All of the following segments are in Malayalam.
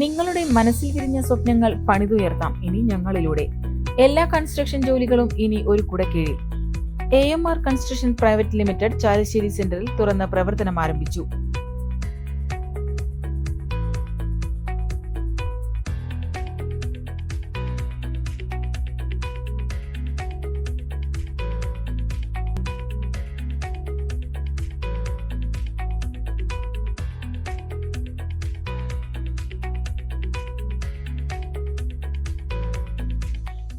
നിങ്ങളുടെ മനസ്സിൽ വിരിഞ്ഞ സ്വപ്നങ്ങൾ പണിതുയർത്താം ഇനി ഞങ്ങളിലൂടെ. എല്ലാ കൺസ്ട്രക്ഷൻ ജോലികളും ഇനി ഒരു കുടക്കീഴിൽ. A M R construction private limited Chalissery സെന്ററിൽ തുറന്ന് പ്രവർത്തനം ആരംഭിച്ചു.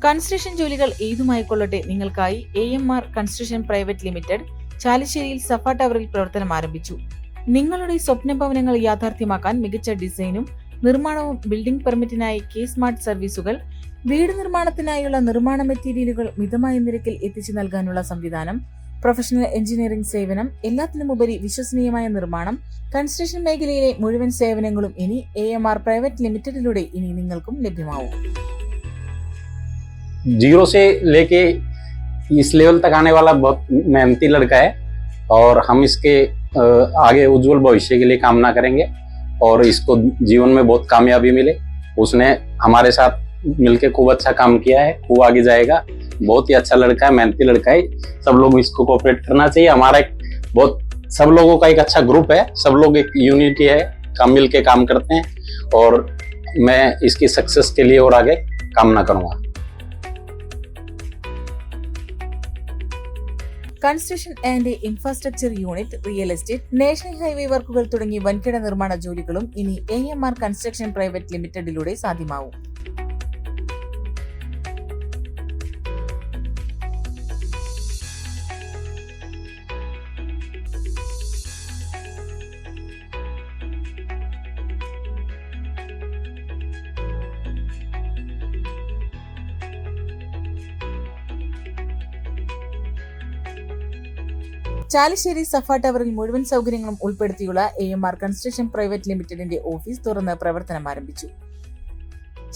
കൺസ്ട്രക്ഷൻ ജോലികൾ ഏതുമായിക്കൊള്ളട്ടെ നിങ്ങൾക്കായി A M R construction private limited ചാലിശ്ശേരിയിൽ Safa ടവറിൽ പ്രവർത്തനം ആരംഭിച്ചു. നിങ്ങളുടെ സ്വപ്ന ഭവനങ്ങൾ യാഥാർത്ഥ്യമാക്കാൻ മികച്ച ഡിസൈനും നിർമ്മാണവും ബിൽഡിംഗ് പെർമിറ്റിനായി കെ സ്മാർട്ട് സർവീസുകൾ വീട് നിർമ്മാണത്തിനായുള്ള നിർമ്മാണ മെറ്റീരിയലുകൾ മിതമായ നിരക്കിൽ എത്തിച്ചു നൽകാനുള്ള സംവിധാനം പ്രൊഫഷണൽ എഞ്ചിനീയറിംഗ് സേവനം എല്ലാത്തിനുമുപരി വിശ്വസനീയമായ നിർമ്മാണം കൺസ്ട്രക്ഷൻ മേഖലയിലെ മുഴുവൻ സേവനങ്ങളും ഇനി എ എം ആർ പ്രൈവറ്റ് ലിമിറ്റഡിലൂടെ ഇനി നിങ്ങൾക്കും ലഭ്യമാവും. ज़ीरो से लेके इस लेवल तक आने वाला बहुत मेहनती लड़का है और हम इसके आगे उज्जवल भविष्य के लिए कामना करेंगे और इसको जीवन में बहुत कामयाबी मिले। उसने हमारे साथ मिलके खूब अच्छा काम किया है, खूब आगे जाएगा। बहुत ही अच्छा लड़का है, मेहनती लड़का है। सब लोग इसको कोऑपरेट करना चाहिए। हमारा एक बहुत, सब लोगों का एक अच्छा ग्रुप है। सब लोग एक यूनिटी है, काम मिल के काम करते हैं और मैं इसकी सक्सेस के लिए और आगे कामना करूँगा। Construction and infrastructure unit real estate national highway വർക്കുകൾ തുടങ്ങി വൻകിട നിർമ്മാണ ജോലികളും ഇനി A M R construction private ലിമിറ്റഡിലൂടെ സാധ്യമാവും. ചാലിശ്ശേരി സഫ ടവറിൽ മുഴുവൻ സൗകര്യങ്ങളും ഉൾപ്പെടുത്തിയുള്ള A M R construction private ലിമിറ്റഡിന്റെ ഓഫീസ് തുറന്ന് പ്രവർത്തനം ആരംഭിച്ചു.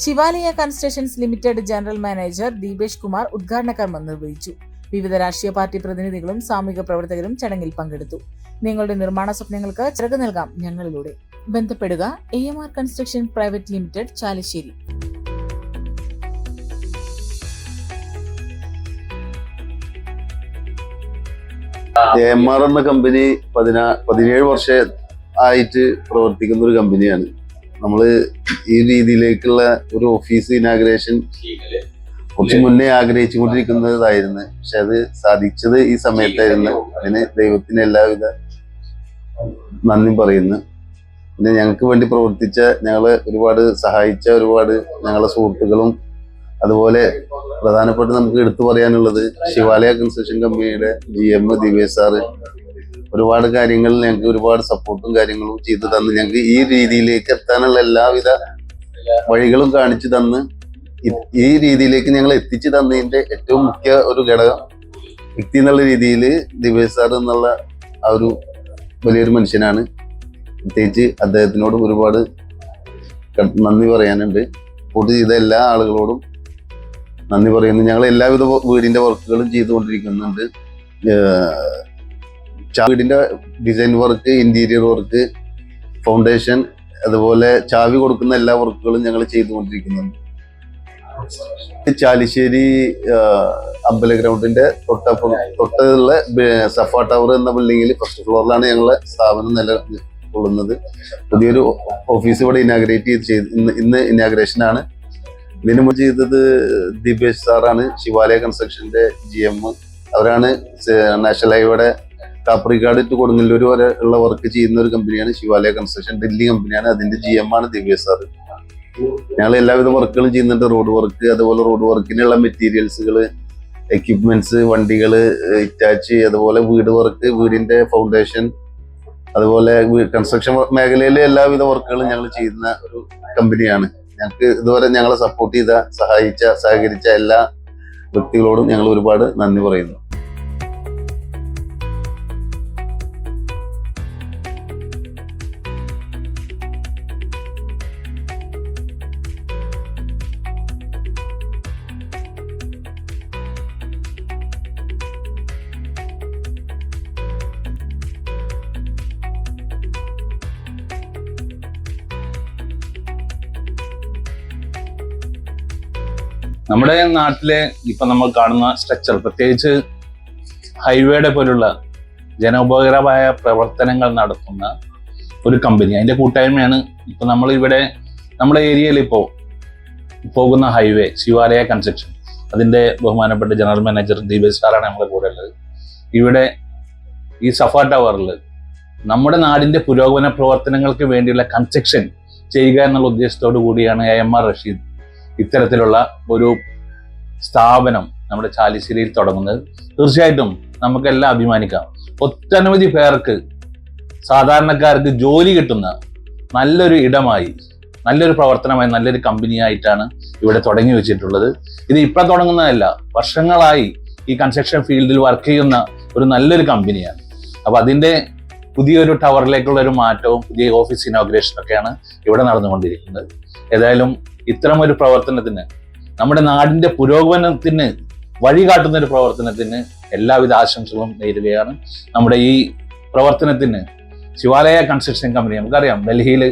Shivalaya constructions limited general manager Deepesh Kumar ഉദ്ഘാടന കർമ്മം നിർവഹിച്ചു. വിവിധ രാഷ്ട്രീയ പാർട്ടി പ്രതിനിധികളും സാമൂഹിക പ്രവർത്തകരും ചടങ്ങിൽ പങ്കെടുത്തു. നിങ്ങളുടെ നിർമ്മാണ സ്വപ്നങ്ങൾക്ക് ചിറക് നൽകാം ഞങ്ങളിലൂടെ. ബന്ധപ്പെടുക A M R construction private limited Chalissery. M R എന്ന കമ്പനി പതിനാ പതിനേഴ് വർഷം ആയിട്ട് പ്രവർത്തിക്കുന്ന ഒരു കമ്പനിയാണ് നമ്മൾ ഈ രീതിയിലേക്കുള്ള ഒരു ഓഫീസ് ഇനാഗ്രേഷൻ കുറച്ച് മുന്നേ ആഗ്രഹിച്ചു കൊണ്ടിരിക്കുന്നതായിരുന്നു പക്ഷെ അത് സാധിച്ചത് ഈ സമയത്തായിരുന്നു. അതിന് ദൈവത്തിന് എല്ലാവിധ നന്ദി പറയുന്നു. പിന്നെ ഞങ്ങൾക്ക് വേണ്ടി പ്രവർത്തിച്ച ഞങ്ങളെ ഒരുപാട് സഹായിച്ച ഒരുപാട് ഞങ്ങളെ സുഹൃത്തുക്കളും അതുപോലെ പ്രധാനപ്പെട്ട് നമുക്ക് എടുത്തു പറയാനുള്ളത് ശിവാലയ കൺസ്ട്രക്ഷൻ കമ്പനിയുടെ ജി എം ദിവ്യ സാറ്. ഒരുപാട് കാര്യങ്ങളിൽ ഞങ്ങൾക്ക് ഒരുപാട് സപ്പോർട്ടും കാര്യങ്ങളും ചെയ്തു തന്ന് ഞങ്ങൾക്ക് ഈ രീതിയിലേക്ക് എത്താനുള്ള എല്ലാവിധ വഴികളും കാണിച്ചു തന്ന് ഈ രീതിയിലേക്ക് ഞങ്ങൾ എത്തിച്ചു തന്നതിന്റെ ഏറ്റവും മുഖ്യ ഒരു ഘടകം വ്യക്തി എന്നുള്ള രീതിയിൽ ദിവ്യ സാർ എന്നുള്ള ആ ഒരു വലിയൊരു മനുഷ്യനാണ്. പ്രത്യേകിച്ച് അദ്ദേഹത്തിനോട് ഒരുപാട് നന്ദി പറയാനുണ്ട്. സപ്പോർട്ട് ചെയ്ത എല്ലാ ആളുകളോടും നന്ദി പറയുന്നു. ഞങ്ങൾ എല്ലാവിധ വീടിന്റെ വർക്കുകളും ചെയ്തുകൊണ്ടിരിക്കുന്നുണ്ട്. വീടിന്റെ design work interior work foundation അതുപോലെ ചാവി കൊടുക്കുന്ന എല്ലാ വർക്കുകളും ഞങ്ങൾ ചെയ്തുകൊണ്ടിരിക്കുന്നുണ്ട്. ചാലിശ്ശേരി അമ്പല ഗ്രൗണ്ടിന്റെ തൊട്ടപ്പുറം തൊട്ടുള്ള സഫ ടവർ എന്ന ബിൽഡിങ്ങിൽ ഫസ്റ്റ് ഫ്ലോറിലാണ് ഞങ്ങളെ സ്ഥാപനം നിലകൊള്ളുന്നത് പുതിയൊരു ഓഫീസ് ഇവിടെ ഇനാഗ്രേറ്റ് ചെയ്ത് ഇന്ന് ഇന്ന് ഇനാഗ്രേഷൻ ആണ്. ഇതിനു മുമ്പ് ചെയ്തത് ദീപേഷ് സാറാണ്. ശിവാലയ കൺസ്ട്രക്ഷന്റെ ജി എം അവരാണ് നാഷണൽ ഹൈവേയുടെ കാപ്രിക്കാട് ടു കൊടുങ്ങല്ലൂർ വരെ ഉള്ള വർക്ക് ചെയ്യുന്ന ഒരു കമ്പനിയാണ് ശിവാലയ കൺസ്ട്രക്ഷൻ ഡൽഹി കമ്പനിയാണ് അതിന്റെ ജി എം ആണ് ദിവ്യേഷ് സാർ ഞങ്ങൾ എല്ലാവിധ വർക്കുകളും ചെയ്യുന്നുണ്ട്. റോഡ് വർക്ക് അതുപോലെ റോഡ് വർക്കിനുള്ള മെറ്റീരിയൽസുകൾ എക്യുപ്മെന്റ്സ് വണ്ടികൾ ഇറ്റാച്ച് അതുപോലെ വീട് വർക്ക് വീടിന്റെ ഫൗണ്ടേഷൻ അതുപോലെ കൺസ്ട്രക്ഷൻ മേഖലയിലെ എല്ലാവിധ വർക്കുകളും ഞങ്ങൾ ചെയ്യുന്ന ഒരു കമ്പനിയാണ് ഞങ്ങൾക്ക് ഇതുവരെ ഞങ്ങളെ സപ്പോർട്ട് ചെയ്ത സഹായിച്ച സഹകരിച്ച എല്ലാ വ്യക്തികളോടും ഞങ്ങൾ ഒരുപാട് നന്ദി പറയുന്നു. നമ്മുടെ നാട്ടിലെ ഇപ്പൊ നമ്മൾ കാണുന്ന സ്ട്രക്ചർ പ്രത്യേകിച്ച് ഹൈവേയുടെ പോലുള്ള ജനോപകരമായ പ്രവർത്തനങ്ങൾ നടത്തുന്ന ഒരു കമ്പനി അതിന്റെ കൂട്ടായ്മയാണ് ഇപ്പൊ നമ്മൾ ഇവിടെ നമ്മുടെ ഏരിയയിൽ ഇപ്പോ പോകുന്ന ഹൈവേ ശിവാലയ കൺസ്ട്രക്ഷൻ അതിന്റെ ബഹുമാനപ്പെട്ട ജനറൽ മാനേജർ ദീപേഷ് സാറാണ് നമ്മുടെ കൂടെ ഉള്ളത്. ഇവിടെ ഈ സഫ ടവറിൽ നമ്മുടെ നാടിന്റെ പുരോഗമന പ്രവർത്തനങ്ങൾക്ക് വേണ്ടിയുള്ള കൺസ്ട്രക്ഷൻ ചെയ്യുക എന്നുള്ള ഉദ്ദേശത്തോടു കൂടിയാണ് എ എം ആർ റഷീദ് ഇത്തരത്തിലുള്ള ഒരു സ്ഥാപനം നമ്മുടെ ചാലിശ്ശേരിയിൽ തുടങ്ങുന്നത്. തീർച്ചയായിട്ടും നമുക്കെല്ലാം അഭിമാനിക്കാം. ഒട്ടനവധി പേർക്ക് സാധാരണക്കാർക്ക് ജോലി കിട്ടുന്ന നല്ലൊരു ഇടമായി നല്ലൊരു പ്രവർത്തനമായി നല്ലൊരു കമ്പനിയായിട്ടാണ് ഇവിടെ തുടങ്ങി വെച്ചിട്ടുള്ളത്. ഇത് ഇപ്പം തുടങ്ങുന്നതല്ല വർഷങ്ങളായി ഈ കൺസ്ട്രക്ഷൻ ഫീൽഡിൽ വർക്ക് ചെയ്യുന്ന ഒരു നല്ലൊരു കമ്പനിയാണ്. അപ്പൊ അതിന്റെ പുതിയൊരു ടവറിലേക്കുള്ള ഒരു മാറ്റവും പുതിയ ഓഫീസ് ഇനോഗ്രേഷനൊക്കെയാണ് ഇവിടെ നടന്നുകൊണ്ടിരിക്കുന്നത്. ഏതായാലും ഇത്തരം ഒരു പ്രവർത്തനത്തിന് നമ്മുടെ നാടിന്റെ പുരോഗമനത്തിന് വഴികാട്ടുന്ന ഒരു പ്രവർത്തനത്തിന് എല്ലാവിധ ആശംസകളും നേരുകയാണ്. നമ്മുടെ ഈ പ്രവർത്തനത്തിന് ശിവാലയ കൺസ്ട്രക്ഷൻ കമ്പനി നമുക്കറിയാം ഡൽഹിയിൽ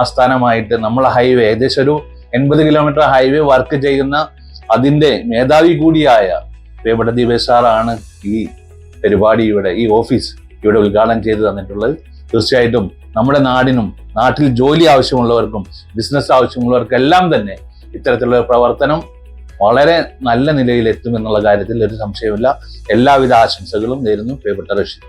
ആസ്ഥാനമായിട്ട് നമ്മൾ ഹൈവേ ഏകദേശം ഒരു എൺപത് കിലോമീറ്റർ ഹൈവേ വർക്ക് ചെയ്യുന്ന അതിന്റെ മേധാവി കൂടിയായ പ്രിയപ്പെട്ട ദീപേഷ് സാറാണ് ഈ പരിപാടി ഇവിടെ ഈ ഓഫീസ് ഇവിടെ ഉദ്ഘാടനം ചെയ്തു തന്നിട്ടുള്ളത്. തീർച്ചയായിട്ടും നമ്മുടെ നാടിനും നാട്ടിൽ ജോലി ആവശ്യമുള്ളവർക്കും ബിസിനസ് ആവശ്യമുള്ളവർക്കും എല്ലാം തന്നെ ഇത്തരത്തിലുള്ള പ്രവർത്തനം വളരെ നല്ല നിലയിൽ എത്തുമെന്നുള്ള കാര്യത്തിൽ ഒരു സംശയമില്ല എല്ലാവിധ ആശംസകളും നേരുന്നു. പ്രിയപ്പെട്ട റഷീദ്.